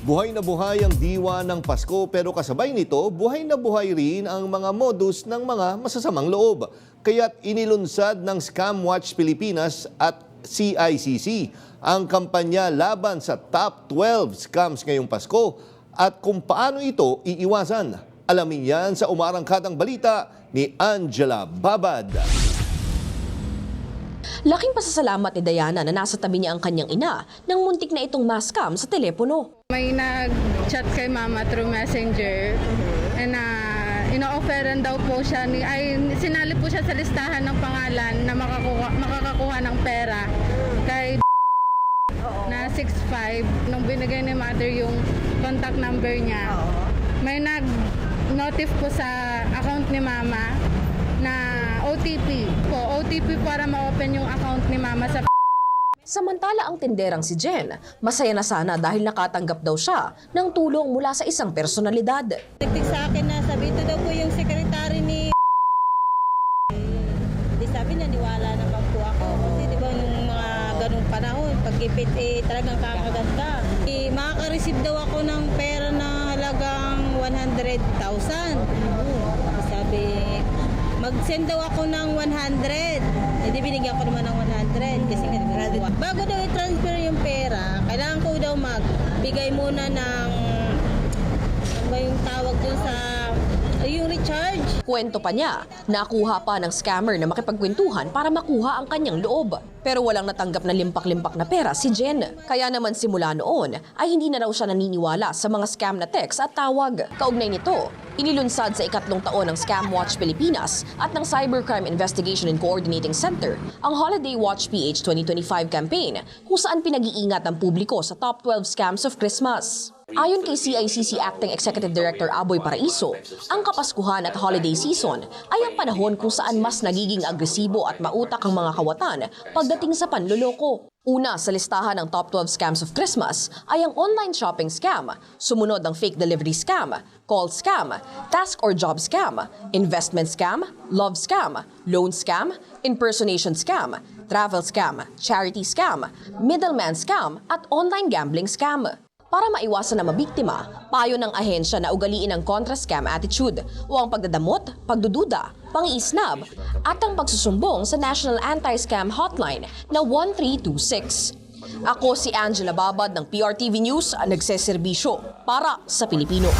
Buhay na buhay ang diwa ng Pasko pero kasabay nito, buhay na buhay rin ang mga modus ng mga masasamang loob. Kaya't inilunsad ng Scam Watch Pilipinas at CICC ang kampanya laban sa top 12 scams ngayong Pasko at kung paano ito iiwasan. Alamin yan sa umarangkadang balita ni Angela Babad. Laking pasasalamat ni Diana na nasa tabi niya ang kanyang ina nang muntik na itong maskam sa telepono. May nag-chat kay mama through messenger and uh, ino-offeran daw po siya ni ay sinali po siya sa listahan ng pangalan na makakuha, makakakuha ng pera kay na 65 nung binigay ni mother yung contact number niya. May nag-notif po sa account ni mama na OTP po, OTP para ma-open yung account ni mama sa Samantala ang tinderang si Jen, masaya na sana dahil nakatanggap daw siya ng tulong mula sa isang personalidad. Nagtig sa akin na sabi ito daw po yung sekretary ni Di sabi naniwala naman po ako kasi di ba nung mga ganung panahon pagkipit eh talagang kakaganda. Eh, makaka-receive daw ako ng pera na halagang 100,000. Sabi mag-send daw ako ng 100. Eh di binigyan ko naman ng 100 kasi nga. Bago daw i-transfer yung pera, kailangan ko daw magbigay muna ng ano ba yung tawag dun sa yung recharge. Kwento pa niya, nakuha pa ng scammer na makipagkwentuhan para makuha ang kanyang loob. Pero walang natanggap na limpak-limpak na pera si Jen. Kaya naman simula noon ay hindi na raw siya naniniwala sa mga scam na text at tawag. Kaugnay nito, inilunsad sa ikatlong taon ng Scam Watch Pilipinas at ng Cybercrime Investigation and Coordinating Center ang Holiday Watch PH 2025 campaign kung saan pinag-iingat ang publiko sa top 12 scams of Christmas. Ayon kay CICC Acting Executive Director Aboy Paraiso, ang Kapaskuhan at holiday season ay ang panahon kung saan mas nagiging agresibo at mautak ang mga kawatan pagdating sa panluloko. Una sa listahan ng top 12 scams of Christmas ay ang online shopping scam, sumunod ang fake delivery scam, call scam, task or job scam, investment scam, love scam, loan scam, impersonation scam, travel scam, charity scam, middleman scam, at online gambling scam. Para maiwasan na mabiktima, payo ng ahensya na ugaliin ang contra-scam attitude o ang pagdadamot, pagdududa, pang-iisnab at ang pagsusumbong sa National Anti-Scam Hotline na 1326. Ako si Angela Babad ng PRTV News, nagseserbisyo para sa Pilipino.